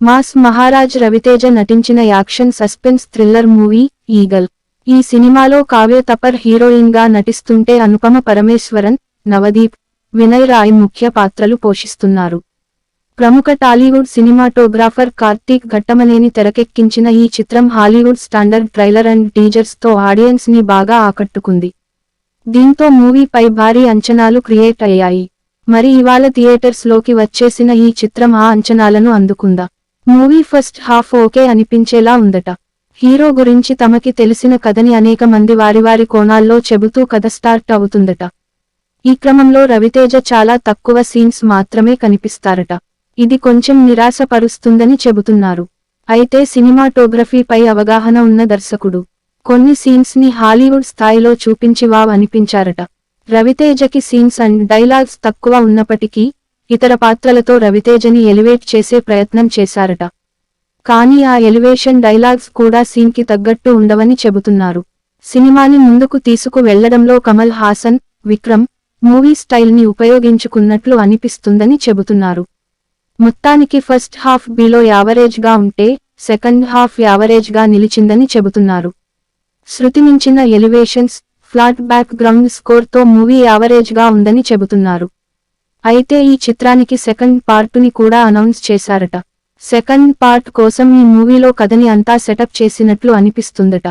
Mass Maharaj Raviteja నటించిన action suspense thriller movie Eagle. ఈ సినిమాలో కావ్య తపర్ హీరోయిన్గా నటిస్తుంటే అనుపమ పరమేశ్వరన్ నవదీప్ వినయ్ రాయ్ ముఖ్య పాత్రలు పోషిస్తున్నారు. ప్రముఖ టాలీవుడ్ సినిమాటోగ్రాఫర్ కార్తీక్ ఘట్టమనేని తెరకెక్కించిన ఈ చిత్రం హాలీవుడ్ స్టాండర్డ్ ట్రైలర్ అండ్ టీజర్స్తో ఆడియన్స్ని బాగా ఆకట్టుకుంది. దీంతో మూవీపై భారీ అంచనాలు క్రియేట్ అయ్యాయి. మరి ఇవాళ థియేటర్స్లోకి వచ్చేసిన ఈ చిత్రం ఆ అంచనాలను అందుకుందా? మూవీ ఫస్ట్ హాఫ్ ఓకే అనిపించేలా ఉందట. హీరో గురించి తమకి తెలిసిన కథని అనేక మంది వారి వారి కోణాల్లో చెబుతూ కథ స్టార్ట్ అవుతుందట. ఈ క్రమంలో రవితేజ చాలా తక్కువ సీన్స్ మాత్రమే కనిపిస్తారట. ఇది కొంచెం నిరాశపరుస్తుందని చెబుతున్నారు. అయితే సినిమాటోగ్రఫీపై అవగాహన ఉన్న దర్శకుడు. కొన్ని సీన్స్ని హాలీవుడ్ స్థాయిలో చూపించి వావ్ అనిపించారట. రవితేజకి సీన్స్ అండ్ డైలాగ్స్ తక్కువ ఉన్నప్పటికీ ఇతర పాత్రలతో రవితేజని ఎలివేట్ చేసే ప్రయత్నం చేశారట. కానీ ఆ ఎలివేషన్ డైలాగ్స్ కూడా సీన్కి తగ్గట్టు ఉండవని చెబుతున్నారు. సినిమాని ముందుకు తీసుకు వెళ్ళడంలో కమల్ హాసన్ విక్రమ్ మూవీ స్టైల్ని ఉపయోగించుకున్నట్లు అనిపిస్తుందని చెబుతున్నారు. మొత్తానికి ఫస్ట్ హాఫ్ బిలో యావరేజ్గా ఉంటే సెకండ్ హాఫ్ యావరేజ్గా నిలిచిందని చెబుతున్నారు. శృతి మించిన ఎలివేషన్స్ ఫ్లాట్ బ్యాక్ గ్రౌండ్ స్కోర్తో మూవీ యావరేజ్గా ఉందని చెబుతున్నారు. అయితే ఈ చిత్రానికి సెకండ్ పార్టుని కూడా అనౌన్స్ చేశారట. సెకండ్ పార్ట్ కోసం ఈ మూవీలో కథని అంతా సెటప్ చేసినట్లు అనిపిస్తుందట.